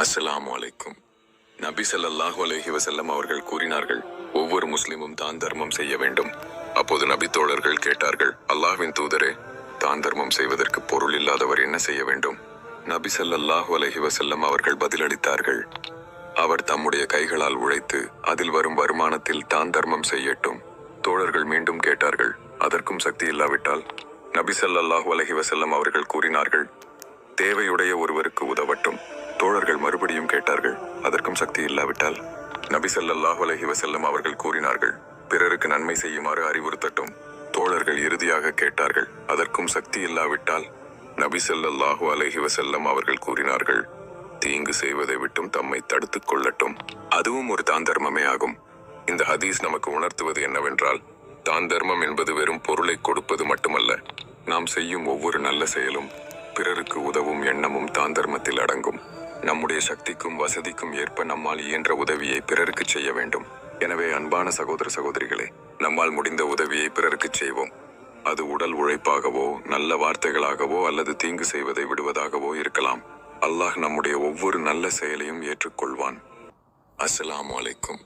அஸ்ஸலாமு அலைக்கும். நபி ஸல்லல்லாஹு அலஹி வசல்லம் அவர்கள் கூறினார்கள் ஒவ்வொரு முஸ்லிமும் தான் தர்மம் செய்ய வேண்டும். அப்போது நபி தோழர்கள் கேட்டார்கள் அல்லாஹ்வின் தூதரே தான் தர்மம் செய்வதற்கு பொருள் இல்லாதவர் என்ன செய்ய வேண்டும்? நபி ஸல்லல்லாஹு அலஹி வசல்லம் அவர்கள் பதிலளித்தார்கள் அவர் தம்முடைய கைகளால் உழைத்து அதில் வரும் வருமானத்தில் தான் தர்மம் செய்யட்டும். தோழர்கள் மீண்டும் கேட்டார்கள் அதற்கும் சக்தி இல்லாவிட்டால்? நபி ஸல்லல்லாஹு அலஹி வசல்லம் அவர்கள் கூறினார்கள் தேவையுடைய ஒருவருக்கு உதவட்டும். தோழர்கள் மறுபடியும் கேட்டார்கள் அதற்கும் சக்தி இல்லாவிட்டால்? நபி ஸல்லல்லாஹு அலைஹி வஸல்லம் அவர்கள் கூறினார்கள் பிறருக்கு நன்மை செய்யுமாறு அறிவுறுத்தட்டும். தோழர்கள் இறுதியாக கேட்டார்கள் அதற்கும் சக்தி இல்லாவிட்டால்? நபி ஸல்லல்லாஹு அலைஹி வஸல்லம் அவர்கள் கூறினார்கள் தீங்கு செய்வதை விட்டும் தம்மை தடுத்துக் கொள்ளட்டும். அதுவும் ஒரு தான் தர்மமே ஆகும். இந்த ஹதீஸ் நமக்கு உணர்த்துவது என்னவென்றால் தான் தர்மம் என்பது வெறும் பொருளை கொடுப்பது மட்டுமல்ல நாம் செய்யும் ஒவ்வொரு நல்ல செயலும் பிறருக்கு உதவும் எண்ணமும் தான் தர்மத்தில் அடங்கும். நம்முடைய சக்திக்கும் வசதிக்கும் ஏற்ப நம்மால் இயன்ற உதவியை பிறருக்கு செய்ய வேண்டும். எனவே அன்பான சகோதர சகோதரிகளே நம்மால் முடிந்த உதவியை பிறருக்கு செய்வோம். அது உடல் உழைப்பாகவோ நல்ல வார்த்தைகளாகவோ அல்லது தீங்கு செய்வதை விடுவதாகவோ இருக்கலாம். அல்லாஹ் நம்முடைய ஒவ்வொரு நல்ல செயலையும் ஏற்றுக்கொள்வான். அஸ்லாம் வலைக்கும்